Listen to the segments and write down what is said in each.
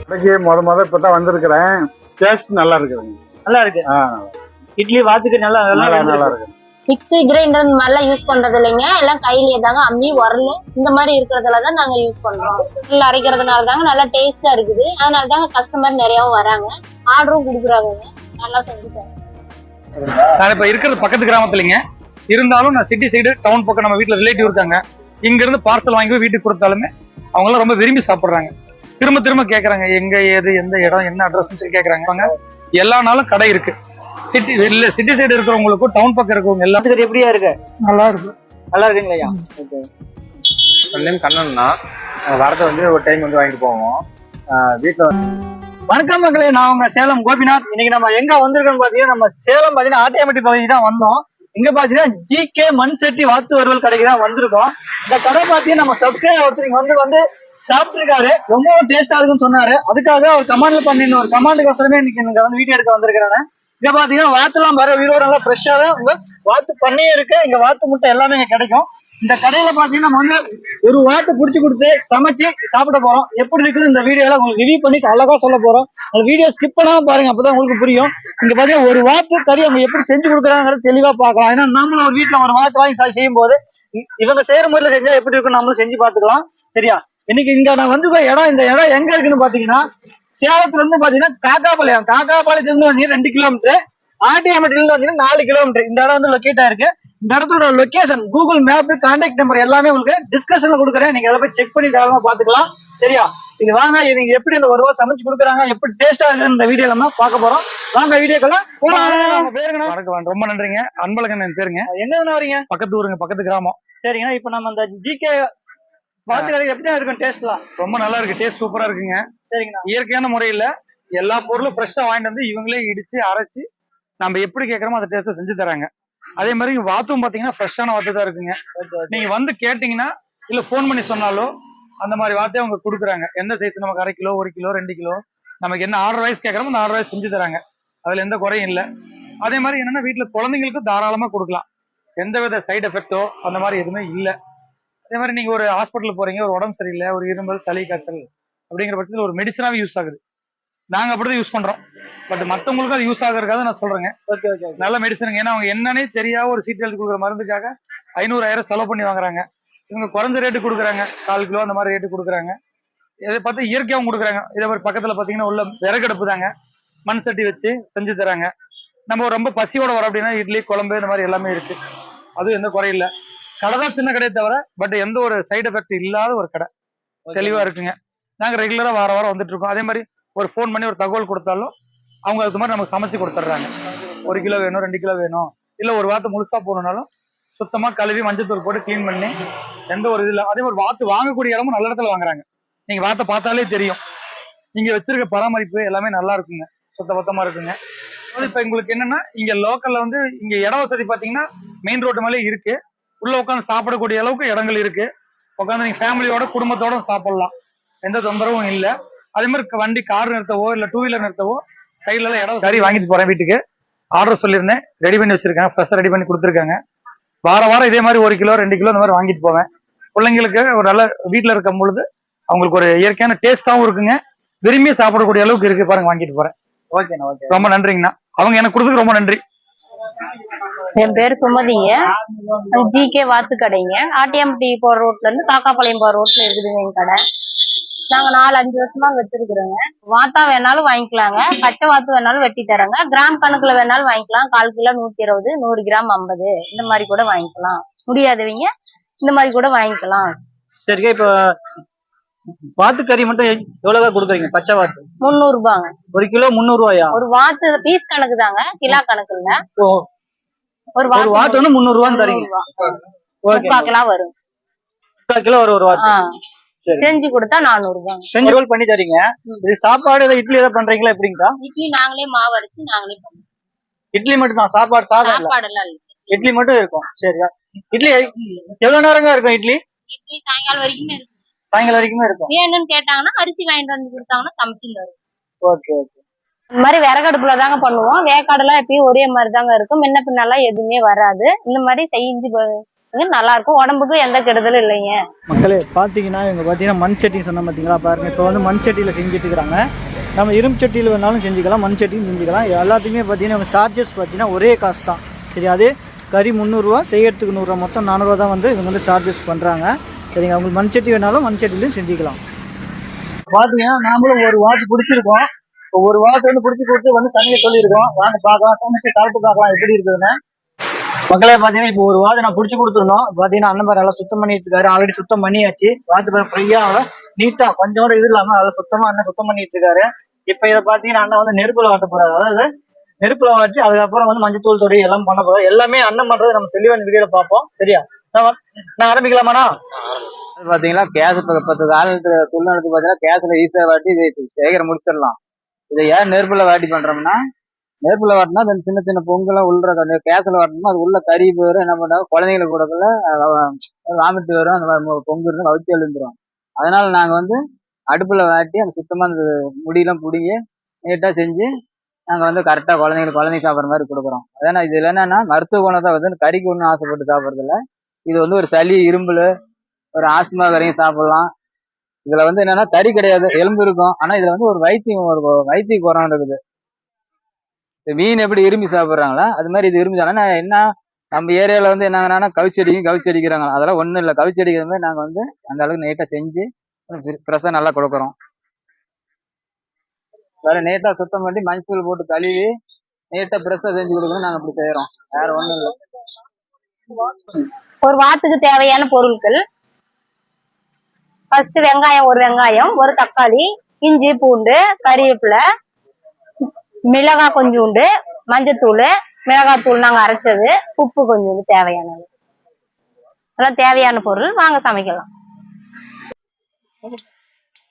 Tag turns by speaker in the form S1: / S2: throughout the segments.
S1: கடைக்கு முத முத இப்பதான் வந்திருக்கிறேன். டேஸ்ட் நல்லா இருக்குதுங்க
S2: நல்லா இருக்கு.
S1: ஆ,
S2: இட்லி வாத்துக்கு நல்லா
S1: நல்லா
S2: நல்லா
S1: நல்லா இருக்கு.
S3: மிக்ஸி கிரைண்டர் இந்த மாதிரிலாம் யூஸ் பண்றது இல்லைங்க எல்லாம் கையிலேயே தாங்க அம்மி உரல் இந்த மாதிரி இருக்கிறதுல தான் நாங்கள் யூஸ் பண்றோம். நல்லா அரைக்கிறதுனால தாங்க நல்லா டேஸ்டா இருக்குது. அதனால தாங்க கஸ்டமர் நிறையாவும் வராங்க. ஆர்டரும் கொடுக்குறாங்கங்க. நல்லா செஞ்சு
S4: நான் இப்போ இருக்கிறது பக்கத்து கிராமத்துலங்க. இருந்தாலும் நான் சிட்டி சைடு டவுன் பக்கம் நம்ம வீட்டில் ரிலேட்டிவ் இருக்காங்க. இங்கேருந்து பார்சல் வாங்கி போய் வீட்டுக்கு கொடுத்தாலுமே அவங்களாம் ரொம்ப விரும்பி சாப்பிட்றாங்க. திரும்ப திரும்ப கேட்குறாங்க எங்கே ஏது எந்த இடம் என்ன அட்ரஸ்ன்னு சொல்லி கேட்குறாங்க அவங்க எல்லா நாளும் கடை இருக்குது சிட்டி இல்ல சிட்டி சைடு இருக்கிறவங்களுக்கும் டவுன் பக்கம் இருக்கிறவங்க எல்லாம்
S2: வாத்துக்கறி எப்படியா இருக்கு?
S4: நல்லா இருக்கு.
S2: நல்லா இருக்குங்களா ஓகே
S1: நேம் கண்ணன்னா வரதை வந்து ஒரு டைம் வந்து வாங்கிட்டு போவோம். வீட்டில்
S2: வணக்கம் மக்களே நான் உங்க சேலம் கோபிநாத். இன்னைக்கு நம்ம எங்க வந்திருக்கோம் பாத்தீங்கன்னா நம்ம சேலம் பாத்தீங்கன்னா ஆட்டியாமட்டி பகுதி தான் வந்தோம். இங்க பாத்தீங்கன்னா ஜி கே மண் சட்டி வாத்து வறுவல் கடைக்கு தான் வந்திருக்கோம். இந்த கடை பாத்தீங்கன்னா நம்ம சப்ஸ்கிரைப் ஒருத்தர் இங்க வந்து வந்து சாப்பிட்டுருக்காரு. ரொம்பவும் டேஸ்டா இருக்குன்னு சொன்னாரு. அதுக்காக அவர் கமாண்ட்ல பண்ணிருந்த ஒரு கமாண்டுக்கோசரமே இன்னைக்கு இங்க வந்து வீடியோ எடுக்க வந்திருக்கிறேன் இங்க பாத்தீங்கன்னா வாத்துலாம் வர வீரோட நல்லா ஃப்ரெஷ்ஷா தான் உங்க வாத்து பண்ணையே இருக்கு. இங்க வாத்து முட்டை எல்லாமே இங்க கிடைக்கும். இந்த கடையில பாத்தீங்கன்னா நம்ம வந்து ஒரு வாட்டு புடிச்சு கொடுத்து சமைச்சு சாப்பிட போறோம். எப்படி இருக்குன்னு இந்த வீடியோல உங்களுக்கு ரிவ்யூ பண்ணி அழகா சொல்ல போறோம். அந்த வீடியோ ஸ்கிப் பண்ணாம பாருங்க அப்பதான் உங்களுக்கு புரியும். இங்க பாத்தீங்கன்னா ஒரு வாத்து கறி அவங்க எப்படி செஞ்சு கொடுக்குறாங்கிறது தெளிவா பாக்கலாம் ஏன்னா நம்மளும் ஒரு வீட்டுல ஒரு வாத்து வாங்கி செய்யும் போது இவங்க செய்யற முறையில செஞ்சா எப்படி இருக்கும் நம்மளும் செஞ்சு பாத்துக்கலாம் சரியா? இன்னைக்கு இங்க நான் வந்து இடம் இந்த இடம் எங்க இருக்குன்னு பாத்தீங்கன்னா சேலத்துல இருந்து பாத்தீங்கன்னா காக்காபாளையம். காக்காபாளையத்துல இருந்து வந்து ரெண்டு கிலோமீட்டர் ஆட்டியாமட்டில இருந்து பாத்தீங்கன்னா நாலு கிலோமீட்டர் இந்த இடம் வந்து லொக்கேட் ஆயிருக்கு. இந்த இடத்தோட location Google map contact number எல்லாமே உங்களுக்கு டிஸ்கஷன்ல கொடுக்குறேன். நீங்க அதை போய் செக் பண்ணி தாராளமா பாத்துக்கலாம் சரியா? இது வாங்க இது நீங்க எப்படி இந்த ஒரு ரூபா சமைச்சு கொடுக்குறாங்க எப்படி டேஸ்டா இருக்குன்னு இந்த வீடியோ நம்ம பார்க்க போறோம். வாங்க பேருங்கண்ணா
S4: வணக்கம் ரொம்ப நன்றிங்க. அன்பழகன் பேருங்க.
S2: எங்க வரீங்க?
S4: பக்கத்து ஊருங்க பக்கத்து கிராமம்.
S2: சரிங்கண்ணா இப்போ நம்ம இந்த ஜிகே வாத்து கடைக்கு எப்படி இருக்கும்? டேஸ்ட்லாம்
S4: ரொம்ப நல்லா இருக்கு. டேஸ்ட் சூப்பரா இருக்குங்க.
S2: சரிங்கண்ணா.
S4: இயற்கையான முறையில எல்லா பொருளும் ஃப்ரெஷ்ஷா வாங்கிட்டு வந்து இவங்களே இடிச்சு அரைச்சு நம்ம எப்படி கேட்கறோமோ அந்த டேஸ்ட்டை செஞ்சு தராங்க. அதே மாதிரி வாத்தும் பாத்தீங்கன்னா ஃப்ரெஷ்ஷான வாத்து தான் இருக்குங்க. நீங்க வந்து கேட்டீங்கன்னா இல்ல ஃபோன் பண்ணி சொன்னாலோ அந்த மாதிரி வார்த்தையை அவங்க கொடுக்குறாங்க. எந்த சைஸ் நமக்கு அரை கிலோ ஒரு கிலோ ரெண்டு கிலோ நமக்கு என்ன ஆர்டர் வைஸ் கேட்கறோமோ அந்த ஆர்டர் வைஸ் செஞ்சு தராங்க. அதுல எந்த குறையும் இல்லை. அதே மாதிரி என்னன்னா வீட்டுல குழந்தைங்களுக்கும் தாராளமா கொடுக்கலாம். எந்த வித சைடு எஃபெக்டோ அந்த மாதிரி எதுவுமே இல்லை. அதே மாதிரி நீங்க ஒரு ஹாஸ்பிட்டல் போறீங்க ஒரு உடம்பு சரியில்லை ஒரு இருமல் சளி காய்ச்சல் அப்படிங்கிற பட்சத்தில் ஒரு மெடிசனாவே யூஸ் ஆகுது. நாங்க அப்படிதான் யூஸ் பண்றோம். பட் மத்தவங்களுக்கும் அது யூஸ் ஆகுறதுக்காக நான்
S2: ஓகே
S4: நல்ல மெடிசனுங்க ஏன்னா அவங்க என்னன்னே தெரியாத ஒரு சீட் எழுதி கொடுக்குற மருந்துக்காக ஐநூறாயிரம் செலவு பண்ணி வாங்குறாங்க. இவங்க குறைஞ்ச ரேட்டு கொடுக்குறாங்க. கால் கிலோ அந்த மாதிரி ரேட்டு கொடுக்குறாங்க. இதை பார்த்து இயற்கையாகவும் கொடுக்குறாங்க. இதே மாதிரி பக்கத்துல பாத்தீங்கன்னா உள்ள விறகடுப்பு தாங்க மண் சட்டி வச்சு செஞ்சு தராங்க. நம்ம ரொம்ப பசியோட வரோம் அப்படின்னா இட்லி குழம்பு இந்த மாதிரி எல்லாமே இருக்கு. அதுவும் எந்த குறையும் இல்ல. கடை தான் சின்ன கடையை தவிர பட் எந்த ஒரு சைடு எஃபெக்ட் இல்லாத ஒரு கடை. தெளிவா இருக்குங்க. நாங்க ரெகுலரா வார வாரம் வந்துட்டு இருக்கோம். அதே மாதிரி ஒரு ஃபோன் பண்ணி ஒரு தகவல் கொடுத்தாலும் அவங்க அதுக்கு மாதிரி நமக்கு சமைச்சு கொடுத்துட்றாங்க. ஒரு கிலோ வேணும் ரெண்டு கிலோ வேணும் இல்ல ஒரு வாத்து முழுசா போகணும்னாலும் சுத்தமா கழுவி மஞ்சத்தூள் போட்டு க்ளீன் பண்ணி எந்த ஒரு இது இல்ல அதே மாதிரி வாத்து வாங்கக்கூடிய இடமும் நல்ல இடத்துல வாங்குறாங்க. நீங்க வாத்தை பார்த்தாலே தெரியும். நீங்க வச்சிருக்க பராமரிப்பு எல்லாமே நல்லா இருக்குங்க. சுத்த பத்தமா இருக்குங்க. இப்ப உங்களுக்கு என்னன்னா இங்க லோக்கல்ல வந்து இங்க இட வசதி பாத்தீங்கன்னா மெயின் ரோட்டு மேலே இருக்கு. உள்ள உட்காந்து சாப்பிடக்கூடிய அளவுக்கு இடங்கள் இருக்கு. உட்காந்து நீங்க ஃபேமிலியோட குடும்பத்தோட சாப்பிடலாம். எந்த தொந்தரவும் இல்ல. அதே மாதிரி வண்டி கார் நிறுத்தவோ இல்ல டூ வீலர் நிறுத்தவோ சைட்ல எல்லாம் இடம் சரி வாங்கிட்டு போறேன் வீட்டுக்கு. ஆர்டர் சொல்லியிருந்தேன். ரெடி பண்ணி வச்சிருக்கேன். ஃப்ரெஷ்ஷாக ரெடி பண்ணி கொடுத்துருக்காங்க. வார வாரம் இதே மாதிரி ஒரு கிலோ ரெண்டு கிலோ இந்த மாதிரி வாங்கிட்டு போவேன். பிள்ளைங்களுக்கு ஒரு நல்ல வீட்டில் இருக்கும் பொழுது அவங்களுக்கு ஒரு இயற்கையான டேஸ்டாவும் இருக்குங்க. விரும்பி சாப்பிடக்கூடிய அளவுக்கு இருக்கு. பாருங்க வாங்கிட்டு போறேன்.
S2: ஓகேண்ணா ஓகே
S4: ரொம்ப நன்றிங்கண்ணா. அவங்க எனக்கு கொடுத்ததுக்கு ரொம்ப நன்றி.
S3: என் பேர் சுமதிங்க. ஜிகே வாத்து கடைங்க ஆட்டிஎம்டி போற ரோட்ல இருந்து காக்காபாளையம் போற ரோட்ல இருக்குதுங்க எங்க கடை. நாங்க நாலு அஞ்சு வருஷமா வச்சிருக்கிறோங்க. வாத்தா வேணாலும் வாங்கிக்கலாங்க. பச்சை வாத்து வேணாலும் வெட்டி தரேங்க. கிராம் கணக்குல வேணாலும் வாங்கிக்கலாம். கால் கிலோ நூத்தி இருபது நூறு கிராம் ஐம்பது. இந்த மாதிரி கூட வாங்கிக்கலாம். முடியாதவங்க இந்த மாதிரி கூட வாங்கிக்கலாம்.
S2: சரிக்கா இப்போ வாத்து கறி மட்டும் எவ்வளவுக்கா கொடுக்குறீங்க? பச்சை வாத்து?
S3: முந்நூறு ரூபாங்க
S2: ஒரு கிலோ முந்நூறு ரூபாயா
S3: ஒரு வாத்து பீஸ் கணக்கு தாங்க கிலோ கணக்கு இல்ல
S2: ஓ
S3: ஒரு
S2: வாத்து வந்து முந்நூறு ரூபான்னு தரீங்க. ஓகே.
S3: முக்கால் கிலோ வரும்.
S2: முக்கால் கிலோ ஒரு ஒரு. சரி.
S3: செஞ்சு கொடுத்தா நானூறு ரூபாங்க
S2: செஞ்சு ரோல் பண்ணி தரீங்க. இது சாப்பாடு ஏதாவது இட்லி ஏதாவது பண்றீங்களா எப்படிங்கக்கா
S3: இட்லி நாங்களே மாவு அரைச்சு நாங்களே பண்ணுவோம்.
S2: இட்லி மட்டும் தான் சாப்பாடு சாதம்
S3: சாப்பாடு எல்லாம் இல்ல.
S2: இட்லி மட்டும் இருக்கும். சரியா இட்லி எவ்வளவு நேரங்க இருக்கும் இட்லி?
S3: இட்லி சாயங்காலம் வரைக்குமே இருக்கும்.
S2: சாயங்காலம் வரைக்குமே இருக்கும்.
S3: வேணும்னு கேட்டாங்கன்னா அரிசி வாங்கிட்டு வந்து கொடுத்தாங்கன்னா சமைச்சு தரும்
S2: ஓகே ஓகே.
S3: இந்த மாதிரி விறகடுப்புல தாங்க பண்ணுவோம். வேக்காடுலாம் எப்பயும் ஒரே மாதிரி தாங்க இருக்கும். முன்ன பின்னெல்லாம் எதுவுமே வராது. இந்த மாதிரி செஞ்சு நல்லா இருக்கும் உடம்புக்கு எந்த கெடுதலும் இல்லைங்க.
S2: மக்களே பார்த்தீங்கன்னா இவங்க பார்த்தீங்கன்னா மண் சட்டி சொன்ன பார்த்தீங்களா பாருங்க இப்போ வந்து மண் சட்டியில் செஞ்சுட்டு இருக்கிறாங்க. நம்ம இரும்பு சட்டியில் வேணாலும் செஞ்சுக்கலாம் மண் சட்டியும் செஞ்சுக்கலாம். எல்லாத்துக்குமே பார்த்தீங்கன்னா இவங்க சார்ஜஸ் பார்த்தீங்கன்னா ஒரே காசு தான். சரி அதே கறி முந்நூறுரூவா செய்யறதுக்கு நூறுரூவா மொத்தம் நானூறுவா தான் வந்து இவங்க வந்து சார்ஜஸ் பண்ணுறாங்க சரிங்க அவங்களுக்கு மண் சட்டி வேணாலும் மண் சட்டிலையும் செஞ்சுக்கலாம். பார்த்தீங்கன்னா நாமளும் ஒரு வாட்ச் பிடிச்சிருக்கோம் ஒரு வாட்ச் வந்து பிடிச்சி கொடுத்து வந்து சமைக்க சொல்லியிருக்கோம். வாங்க பார்க்கலாம். சமைச்சு சாப்பிட்டு பார்க்கலாம். எப்படி இருக்குதுன்னு. மக்களே பாத்தீங்கன்னா இப்போ ஒரு வாத்து நான் புடிச்சு கொடுத்துருந்தோம் பாத்தீங்கன்னா அண்ணன் பாரு நல்லா சுத்தம் பண்ணிட்டு இருக்காரு. ஆல்ரெடி சுத்தம் பண்ணியாச்சு. வாத்து பாரு ஃப்ரீயா நீட்டா கொஞ்சம் கூட இது இல்லாம அதை சுத்தமா அண்ணன் சுத்தம் பண்ணிட்டு இருக்காரு. இப்ப இதை பாத்தீங்கன்னா அண்ணன் வந்து நெருப்புல வாட்ட போறாரு. அதாவது நெருப்புல வாட்டி அதுக்கப்புறம் வந்து மஞ்சத்தூள் தொடி எல்லாம் பண்ண போறோம் எல்லாமே அண்ணன் பண்றது நம்ம தெளிவா இந்த வீடியோல பார்ப்போம். சரியா? நான் ஆரம்பிக்கலாமாண்ணா?
S1: பாத்தீங்கன்னா கேஸ் பத்து காலத்து சூழ்நிலை பாத்தீங்கன்னா கேஸ்ல ஈஸியா வாட்டி இது சீக்கிரம் முடிச்சிடலாம். இதை ஏன் நெருப்புல வாட்டி பண்றோம்னா? நெருப்புல வாட்டினா அந்த சின்ன சின்ன பொங்கலாம் உள்ள அந்த கேஸ்ல வாட்டினா அது உள்ள கறி போயிடும் என்ன பண்ணாங்க குழந்தைங்களுக்கு கூடக்குள்ள வாமிட்டு வரும் அந்த மாதிரி பொங்கு இருந்து வவுத்தி எழுந்துரும். அதனால நாங்க வந்து அடுப்புல வாட்டி அந்த சுத்தமா அந்த முடியெல்லாம் பிடிங்கி நீட்டா செஞ்சு நாங்க வந்து கரெக்டா குழந்தைங்களுக்கு குழந்தைங்க சாப்பிட்ற மாதிரி கொடுக்குறோம். அதான இதுல என்னன்னா மருத்துவ குணத்தை வந்து கறிக்கு ஒன்றும் ஆசைப்பட்டு சாப்பிட்றது இல்லை இது வந்து ஒரு சளி இரும்பல் ஒரு ஆஸ்மா கறியும் சாப்பிடலாம். இதுல வந்து என்னன்னா கறி கிடையாது எலும்பு இருக்கும். ஆனா இதுல வந்து ஒரு வைத்தியம் ஒரு வைத்திய குரம் இருக்குது. இந்த மீன் எப்படி விரும்பி சாப்பிட்றாங்களா? அது மாதிரி இது விரும்பி சாப்பிடலாம். ஆனா என்ன நம்ம ஏரியாவில் வந்து என்னங்கன்னா கவிச்சி அடிக்கும் கவிச்சி அடிக்கிறாங்க அதெல்லாம் ஒன்றும் இல்லை. கவிச்சி அடிக்கிற மாதிரி நாங்கள் வந்து அந்த அளவுக்கு நீட்டாக செஞ்சு ஃப்ரெஷ்ஷாக நல்லா கொடுக்குறோம். வேற நீட்டாக சுத்தம் பண்ணி மஞ்சள் போட்டு கழுவி நீட்டாக ஃப்ரெஷ்ஷா செஞ்சு கொடுக்கணும் நாங்க அப்படி செய்யறோம் வேற ஒண்ணும் இல்லை.
S3: ஒரு வாத்துக்கு தேவையான பொருட்கள் ஃபர்ஸ்ட் வெங்காயம் ஒரு வெங்காயம் ஒரு தக்காளி இஞ்சி பூண்டு கறிவேப்பிலை மிளகாய் கொஞ்சோண்டு மஞ்சத்தூள் மிளகாத்தூள் நாங்க அரைச்சது உப்பு கொஞ்சோண்டு தேவையானது. அதெல்லாம் தேவையான பொருள் வாங்க சமைக்கலாம்.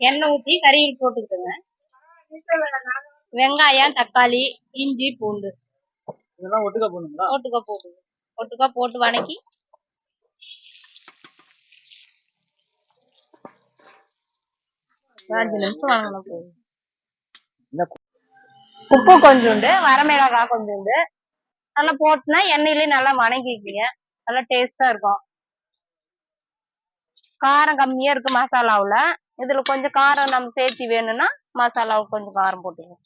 S3: எண்ணெய் ஊத்தி கறியில் போட்டுக்கிட்டுங்க வெங்காயம் தக்காளி இஞ்சி பூண்டு.
S2: இதெல்லாம் ஒட்டுக்கா போடணுங்களா?
S3: ஒட்டுக்கா போட்டு ஒட்டுக்கா போட்டு வணக்கி அஞ்சு நிமிஷம் வணங்கினா போதும் உப்பு கொஞ்சோண்டு வரமிளகாய் கொஞ்சோண்டு. நல்லா போட்டுனா எண்ணெயிலே நல்லா வணங்கிக்குங்க. நல்லா டேஸ்டா இருக்கும். காரம் கம்மியா இருக்கு மசாலாவுல. இதுல கொஞ்சம் காரம் நம்ம சேர்த்து வேணும்னா மசாலாவுக்கு கொஞ்சம் காரம் போட்டுக்கோங்க.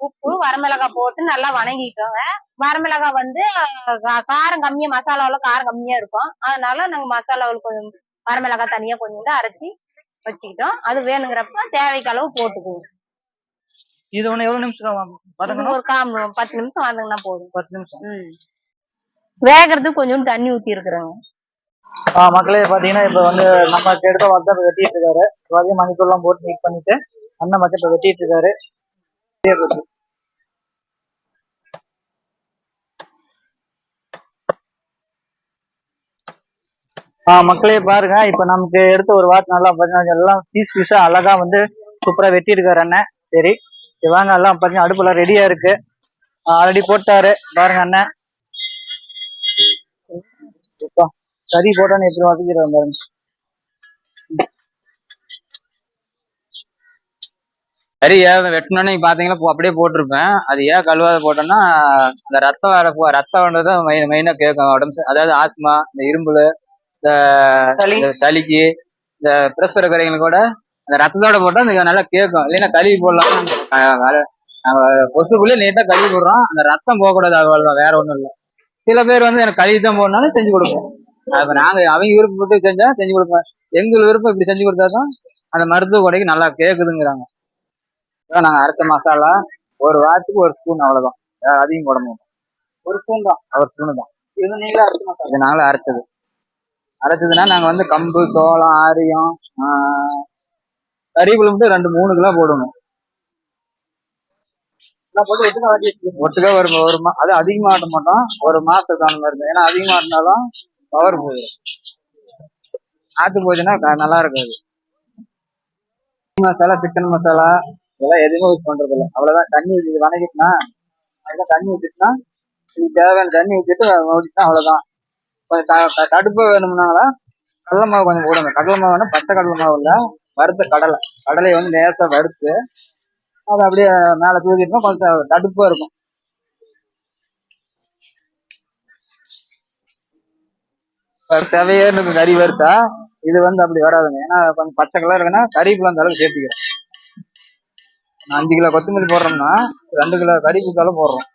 S3: உப்பு வரமிளகாய் போட்டு நல்லா வணங்கிக்கோங்க. வரமிளகாய் வந்து காரம் கம்மியா மசாலாவுல காரம் கம்மியா இருக்கும். அதனால நாங்க மசாலாவுல கொஞ்சம் வரமிளகாய் தனியா கொஞ்சோண்டு அரைச்சி வச்சுக்கிட்டோம். அது வேணுங்கிறப்ப தேவைக்கு அளவு போட்டுக்குவோம்
S2: இது ஒண்ணு எவ்வளவு நிமிஷம் வதங்கணும்?
S3: ஒரு காம் பத்து நிமிஷம் வதங்கினா போதும்.
S2: பத்து நிமிஷம்.
S3: வேகிறதுக்கு கொஞ்சோண்டு தண்ணி ஊத்தி இருக்கிறேங்க
S2: மக்களே பாத்தீங்கன்னா இப்ப வந்து நம்ம எடுத்த இப்ப வெட்டிட்டு இருக்காரு. மணிக்கூர் எல்லாம் போட்டு மிக்ஸ் பண்ணிட்டு அண்ணன் இப்ப வெட்டிட்டு இருக்காரு. மக்களே பாருங்க. இப்ப நமக்கு எடுத்த ஒரு வாத்து நல்லா பாத்தீங்கன்னா எல்லாம் பீஸ் பீஸா அழகா வந்து சூப்பரா வெட்டி இருக்காரு அண்ணன். சரி. வாங்க எல்லாம் பாத்தீங்கன்னா அடுப்புல ரெடியா இருக்கு. ஆல்ரெடி போட்டாரு. பாருங்க அண்ணன். கறி போட்டோன்னு எப்படி வதக்கிடுவாங்க பாருங்க
S1: கறி ஏன் வெட்டணும்னு பாத்தீங்கன்னா அப்படியே போட்டிருப்பேன். அது ஏன் கழுவாத போட்டோம்னா அந்த ரத்தம் வர ரத்தம் வந்தது மெயினா கேட்கும் உடம்பு. அதாவது ஆஸ்மா இந்த இரும்புல இந்த
S2: சளி.
S1: இந்த சளிக்கு இந்த பிரஷர் இருக்கிறவங்களுக்கு கூட அந்த ரத்தத்தோட போட்டா அது நல்லா கேட்கும் இல்லைன்னா கழுவி போடலாம். நம்ம கொசுக்குள்ளே நீட்டா கழுவி போடுறோம். அந்த ரத்தம் போகக்கூடாது அவ்வளவுதான் வேற ஒண்ணும் இல்லை. சில பேர் வந்து எனக்கு கழுவி தான் போடனாலும் செஞ்சு கொடுப்போம். அப்ப நாங்க அவங்க விருப்பப்பட்டு செஞ்சா செஞ்சு கொடுப்போம். எங்கள் விருப்பம் இப்படி செஞ்சு கொடுத்தாதான் அந்த மருத்துவ கொடைக்கு நல்லா கேக்குதுங்கிறாங்க. அதான் நாங்க அரைச்ச மசாலா ஒரு வாரத்துக்கு ஒரு ஸ்பூன் அவ்வளவுதான். அதிகம் போட மாட்டோம்.
S2: ஒரு ஸ்பூன் தான்.
S1: ஒரு ஸ்பூன் தான்.
S2: இது நீங்களே அரைச்சு மசாலா
S1: இது நாங்களும் அரைச்சது. அரைச்சதுன்னா நாங்க வந்து கம்பு சோளம் ஆரியம் கறிக்குள்ள மட்டும் ரெண்டு மூணு கிலோ போடுவோம்
S2: எல்லாம் போட்டு ஒட்டுக்கா.
S1: ஒட்டுக்கா ஒரு மா அது அதிகமா ஆட்ட மாட்டோம். ஒரு மாசத்துக்கு அந்த மாதிரி ஏன்னா அதிகமா ஆட்டினாலும் பவர் போயிடும். ஆட்டு போச்சுன்னா நல்லா இருக்காது. மசாலா சிக்கன் மசாலா இதெல்லாம் எதுவுமே யூஸ் பண்றது இல்லை அவ்வளவுதான். தண்ணி வணக்கிட்டுனா அதுதான் தண்ணி ஊத்திட்டுனா இதுக்கு தேவையான தண்ணி ஊத்திட்டு ஊத்திட்டா அவ்வளவுதான். கொஞ்சம் த- வேணும்னால கடலை மாவு கொஞ்சம் போடுங்க. கடலை மாவுனா பச்சை கடலை மாவு இல்லை வறுத்த கடலை. கடலையை வந்து லேசாக வறுத்து அதை அப்படியே மேலே தூக்கிட்டோம் கொஞ்சம் தடுப்பாக இருக்கும். செவையே இருக்கும் கறி வறுத்தா இது வந்து அப்படி வராதுங்க. ஏன்னா கொஞ்சம் பச்சை கலர் இருக்குன்னா கறிக்குள்ள அந்த அளவுக்கு சேர்த்துக்கிறேன் நான் அஞ்சு கிலோ கொத்தமல்லி போடுறோம்னா ரெண்டு கிலோ கறி குத்தாலும் போடுறோம்.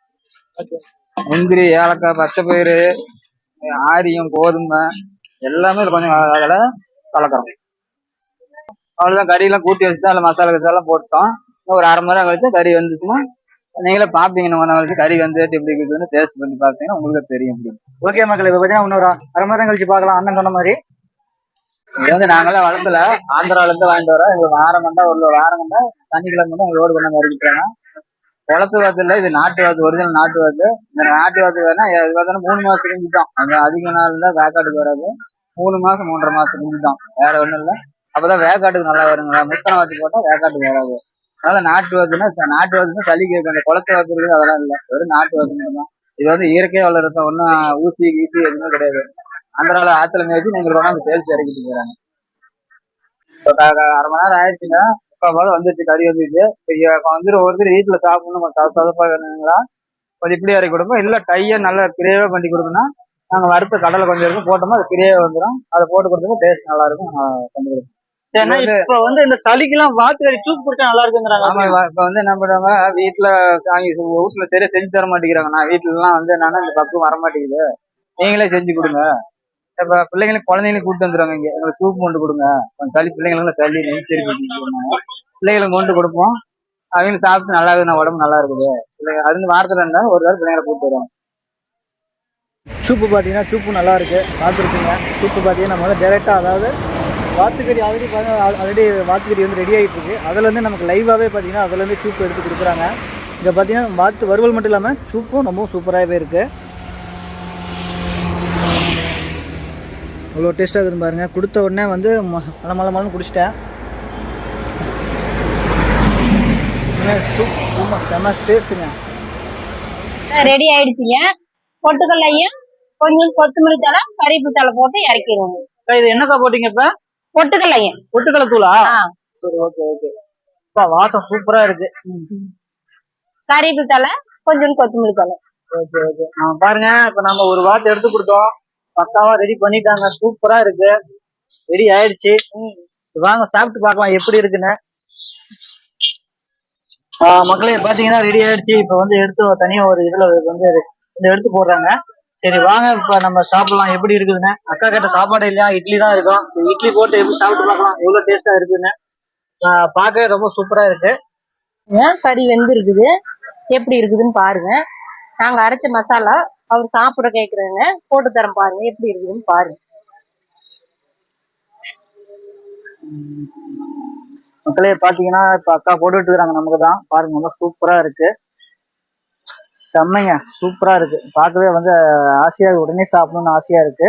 S1: முந்திரி ஏலக்காய் பச்சை பயிறு ஆரியம் கோதுமை எல்லாமே கொஞ்சம் அதில் கலக்கிறோம். அவ்வளோதான் கறியெல்லாம் கூட்டி வச்சுட்டு அதில் மசாலா கசாலாம் போட்டோம். ஒரு அரை மணி நேரம் கழிச்சு கறி வந்துச்சுன்னா நீங்களே பார்ப்பீங்க நம்ம கழிச்சு கறி வந்து எப்படி இருக்குதுன்னு டேஸ்ட் பண்ணி பார்த்தீங்கன்னா உங்களுக்கு தெரியும்.
S2: ஓகே மக்கள் இப்போ பார்த்தீங்கன்னா இன்னொரு அரை மணி நேரம் கழிச்சு பார்க்கலாம் அண்ணன் சொன்ன மாதிரி.
S1: இது வந்து நாங்களாம் வளர்த்துல ஆந்திரால இருந்து வாங்கிட்டு வரோம். எங்களுக்கு வாரம் வந்தா ஒரு வாரம் வந்தா சனிக்கிழமை வந்து எங்க ரோடு பண்ண வந்து குளத்து வாத்து இல்லை இது நாட்டு வாத்து ஒரிஜினல் நாட்டு வாத்து. இந்த நாட்டு வாத்து வேணா இது பார்த்தோன்னா மூணு மாசம் குஞ்சு தான். அந்த அதிக நாள் தான் வேக்காட்டுக்கு வராது. மூணு மாசம் மூன்றரை மாசம் குஞ்சு தான். வேற ஒன்றும் இல்லை. அப்பதான் வேக்காட்டுக்கு நல்லா வருங்களா முத்தனை வாத்து போட்டால் வேக்காட்டுக்கு வராது. அதனால நாட்டு வாத்துனா நாட்டு வாத்துனா சளி கேட்கும். அந்த குளத்து வாத்து இருக்குது அதெல்லாம் இல்லை. வெறும் நாட்டு வாத்து தான். இது வந்து இயற்கை வளர்றது ஒன்றும் ஊசி கீசி எதுவுமே கிடையாது. ஆந்திரால ஆத்துல மேய்ச்சி நீங்க கொண்டாந்து சேல்ஸ் இறக்கிட்டு போறாங்க. இப்போ அரை மணி நேரம் ஆயிடுச்சுன்னா போல வந்துருச்சு கறி வந்துருச்சு. இப்போ வந்துட்டு ஒருத்தர் வீட்டுல சாப்பிடணும்? கொஞ்சம் சத சதப்பா வேணுங்களா கொஞ்சம் இப்படி இறக்கி கொடுப்போம். இல்ல கையை நல்லா கிரேவா பண்ணி கொடுக்கணும் நாங்க வறுத்த கடலை கொஞ்சம் இருக்கும் போட்டோம்னா அது கிரேவா வந்துடும் அதை போட்டு கொடுத்தோம்னா டேஸ்ட் நல்லா இருக்கும். பண்ணி கொடுப்போம்.
S2: ஏன்னா இப்ப வந்து இந்த சளிக்கெல்லாம் வாத்து கறி சூப் குடிச்சா நல்லா இருக்குங்கிறாங்க.
S1: ஆமா இப்ப- வந்து என்ன பண்ணுவாங்க வீட்டுல சாங்கி வீட்டுல சரியா செஞ்சு தர மாட்டேங்கிறாங்க. நான் வீட்டுல எல்லாம் வந்து என்னன்னா இந்த பக்கம் வர மாட்டேங்குது நீங்களே செஞ்சு கொடுங்க. இப்போ பிள்ளைங்களுக்கு குழந்தைங்களுக்கு கூப்பிட்டு வந்துருவாங்க இங்க. எங்களுக்கு சூப் கொண்டு கொடுங்க. கொஞ்சம் சளி பிள்ளைங்களும் சளி நெய்ச்சரி பிள்ளைங்களுக்கு கொண்டு கொடுப்போம். அவங்க சாப்பிட்டு நல்லா இருக்குது உடம்பு நல்லா இருக்குது. பிள்ளைங்க அது வந்து வாரத்துல இருந்தா ஒரு நாள் பிள்ளைங்களை கூட்டு வருவாங்க.
S2: சூப்பு பார்த்தீங்கன்னா சூப்பு நல்லா இருக்கு. பார்த்துருக்கீங்க சூப்பு பார்த்தீங்கன்னா நம்ம வந்து டேரெக்டாக அதாவது வாத்துக்கறி ஆல்ரெடி ஆல்ரெடி வாத்துக்கறி வந்து ரெடி ஆகிட்டு இருக்கு. அதுலேருந்து நமக்கு லைவாகவே பார்த்தீங்கன்னா அதுலேருந்து சூப்பு எடுத்து கொடுக்குறாங்க. இங்கே பார்த்தீங்கன்னா வாத்து வறுவல் மட்டும் இல்லாமல் சூப்பும் ரொம்ப சூப்பராகவே இருக்குது அவ்வளோ டேஸ்ட்டாக இருக்குது பாருங்க. கொடுத்த உடனே வந்து ம- மல மல மலன்னு குடிச்சிட்டேன். சூப் சும்மா செம்ம டேஸ்ட்டுங்க.
S3: ரெடி ஆயிடுச்சுங்க. பொட்டுக்கல்லையும் கொஞ்சம் கொத்தமல்லி தலை கறிப்பு தலை போட்டு இறக்கிடுவோம்.
S2: இது என்னக்கா போட்டீங்க இப்போ?
S3: பொட்டுக்கல்லையும்
S2: பொட்டுக்கடலை தூளா?
S3: ஆ.
S2: சரி ஓகே ஓகே வாசம் சூப்பரா இருக்கு.
S3: கறிப்பு தலை கொஞ்சம் கொத்தமல்லி தலை
S2: ஓகே ஓகே பாருங்க இப்ப நம்ம ஒரு வாத்து எடுத்து கொடுத்தோம். பக்காவா ரெடி பண்ணிட்டாங்க. சூப்பரா இருக்கு. ரெடி ஆயிடுச்சு. வாங்க சாப்பிட்டு பார்க்கலாம் எப்படி இருக்குன்னு. மக்களே பாத்தீங்கன்னா ரெடி ஆயிடுச்சு. இப்ப வந்து எடுத்து தனியா ஒரு இதுல வந்து எடுத்து போடுறாங்க. சரி வாங்க இப்ப நம்ம சாப்பிடலாம். எப்படி இருக்குதுன்னு. அக்கா கிட்ட சாப்பாடு இல்லையா? இட்லி தான் இருக்கும். சரி இட்லி போட்டு எப்படி சாப்பிட்டு பார்க்கலாம். எவ்வளவு டேஸ்டா இருக்குன்னு. ஆ, பார்க்கவே ரொம்ப சூப்பரா இருக்கு.
S3: கறி வெந்து இருக்குது எப்படி இருக்குதுன்னு பாருங்க. நாங்க அரைச்ச மசாலா அவர் சாப்பிட கேக்குறேங்க. போட்டு தரேன் பாருங்க. எப்படி இருக்குதுன்னு பாருங்க.
S2: மக்களே பாத்தீங்கன்னா இப்ப அக்கா போட்டுட்டு இருக்காங்க நமக்கு தான் பாருங்க ரொம்ப சூப்பரா இருக்கு. செம்மைங்க. சூப்பரா இருக்கு. பார்க்கவே வந்து ஆசையா உடனே சாப்பிடணும்னு ஆசையா இருக்கு.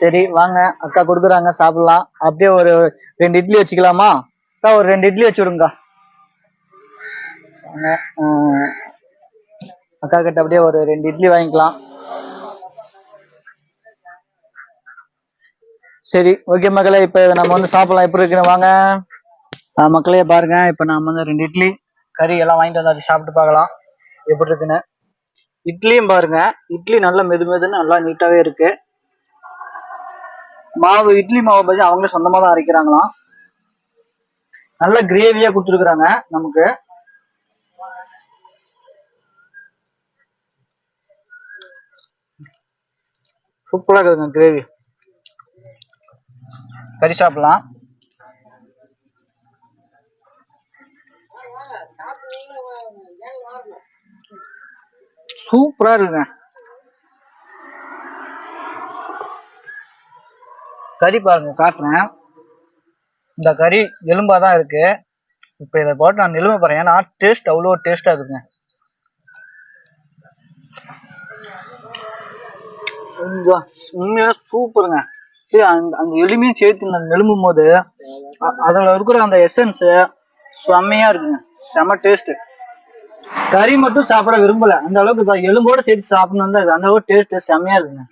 S2: சரி வாங்க. அக்கா கொடுக்குறாங்க. சாப்பிடலாம். அப்படியே ஒரு ரெண்டு இட்லி வச்சுக்கலாமா? அக்கா ஒரு ரெண்டு இட்லி வச்சு விடுங்க அக்கா கிட்ட அப்படியே ஒரு ரெண்டு இட்லி வாங்கிக்கலாம். சரி ஓகே மக்களே இப்போ நம்ம வந்து சாப்பிடலாம். எப்படி இருக்குன்னு வாங்க. மக்களே பாருங்க. இப்போ நம்ம வந்து ரெண்டு இட்லி கறி எல்லாம் வாங்கிட்டு வந்து சாப்பிட்டு பார்க்கலாம். எப்படி இருக்குன்னு. இட்லியும் பாருங்க. இட்லி நல்லா மெது மெதுன்னு நல்லா நீட்டாவே இருக்கு. மாவு இட்லி மாவு பற்றி அவங்களே சொந்தமாக தான் அரைக்கிறாங்களாம். நல்ல கிரேவியாக கொடுத்துருக்குறாங்க நமக்கு. சூப்பராக இருக்குதுங்க கிரேவி கறி சாப்பிடலாம். சூப்பரா இருக்குங்க கறி பாருங்க காட்டுறேன். இந்த கறி எலும்பாதான் இருக்கு. இப்போ இதை போட்டு நான் எலும்ப போறேன். ஏன்னா டேஸ்ட் அவ்வளோ டேஸ்டா இருக்குங்க உண்மையா சூப்பருங்க சரி அந்த அந்த எலுமையும் சேர்த்து நான் நெலும்பும் போது அதில் இருக்கிற அந்த எசன்ஸ் செம்மையா இருக்குங்க. செம்ம டேஸ்ட் கறி மட்டும் சாப்பிட விரும்பல. அந்த அளவுக்கு எலும்போட சேர்த்து சாப்பிடணும் தான் அந்த அளவுக்கு டேஸ்ட் செம்மையா இருக்குங்க.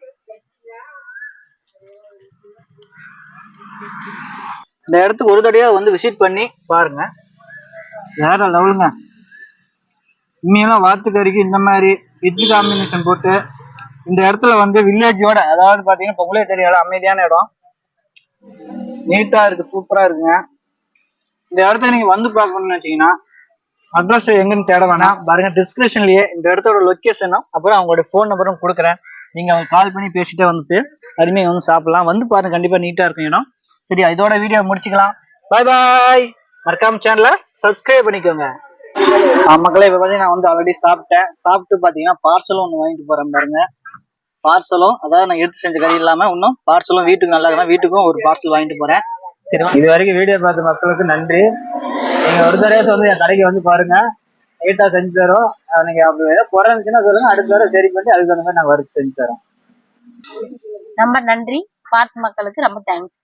S2: இந்த இடத்துக்கு ஒரு தடையா வந்து விசிட் பண்ணி பாருங்க. வேற லெவலுங்க. உண்மையெல்லாம் வாத்துக்கறிக்கு இந்த மாதிரி இட்லி காம்பினேஷன் போட்டு இந்த இடத்துல வந்து வில்லேஜோட அதாவது பாத்தீங்கன்னா பொங்கலே தெரியாத அமைதியான இடம். நீட்டா இருக்கு சூப்பரா இருக்குங்க. இந்த இடத்த நீங்க வந்து பார்க்கணும்னு வச்சீங்கன்னா அட்ரஸ் எங்கன்னு தேட வேணாம். பாருங்க டிஸ்கிரிப்ஷன்லயே இந்த இடத்தோட லொக்கேஷனும் அப்புறம் அவங்களோட ஃபோன் நம்பரும் கொடுக்குறேன். நீங்க அவங்க கால் பண்ணி பேசிட்டே வந்துட்டு அருமையை வந்து சாப்பிடலாம். வந்து பாருங்க கண்டிப்பா நீட்டா இருக்கும் இடம். சரி இதோட வீடியோ முடிச்சுக்கலாம். பாய் பாய் மறக்காம சேனலை சப்ஸ்கிரைப் பண்ணிக்கோங்க. மக்களே இப்ப பாத்தீங்கன்னா நான் வந்து ஆல்ரெடி சாப்பிட்டேன். சாப்பிட்டு பாத்தீங்கன்னா பார்சலும் ஒன்று வாங்கிட்டு போறேன் பாருங்க. பார்சலும் அதாவது நான் எடுத்து செஞ்ச கறி இல்லாம இன்னும் பார்சலும் வீட்டுக்கு நல்லா இருக்கணும் வீட்டுக்கும் ஒரு பார்சல் வாங்கிட்டு போறேன். சரி
S1: இது வரைக்கும் வீடியோ பார்த்த மக்களுக்கு நன்றி. நீங்க ஒரு தடவை வந்து என் கடைக்கு வந்து பாருங்க. நீட்டா செஞ்சு தரோம். நீங்க அப்படி ஏதாவது குறை இருந்துச்சுன்னா சொல்லுங்க. அடுத்த தடவை சரி பண்ணி அதுக்கு தகுந்த மாதிரி நாங்க வறுத்து செஞ்சு தரோம்.
S3: ரொம்ப நன்றி. பார்த்த மக்களுக்கு ரொம்ப தேங்க்ஸ்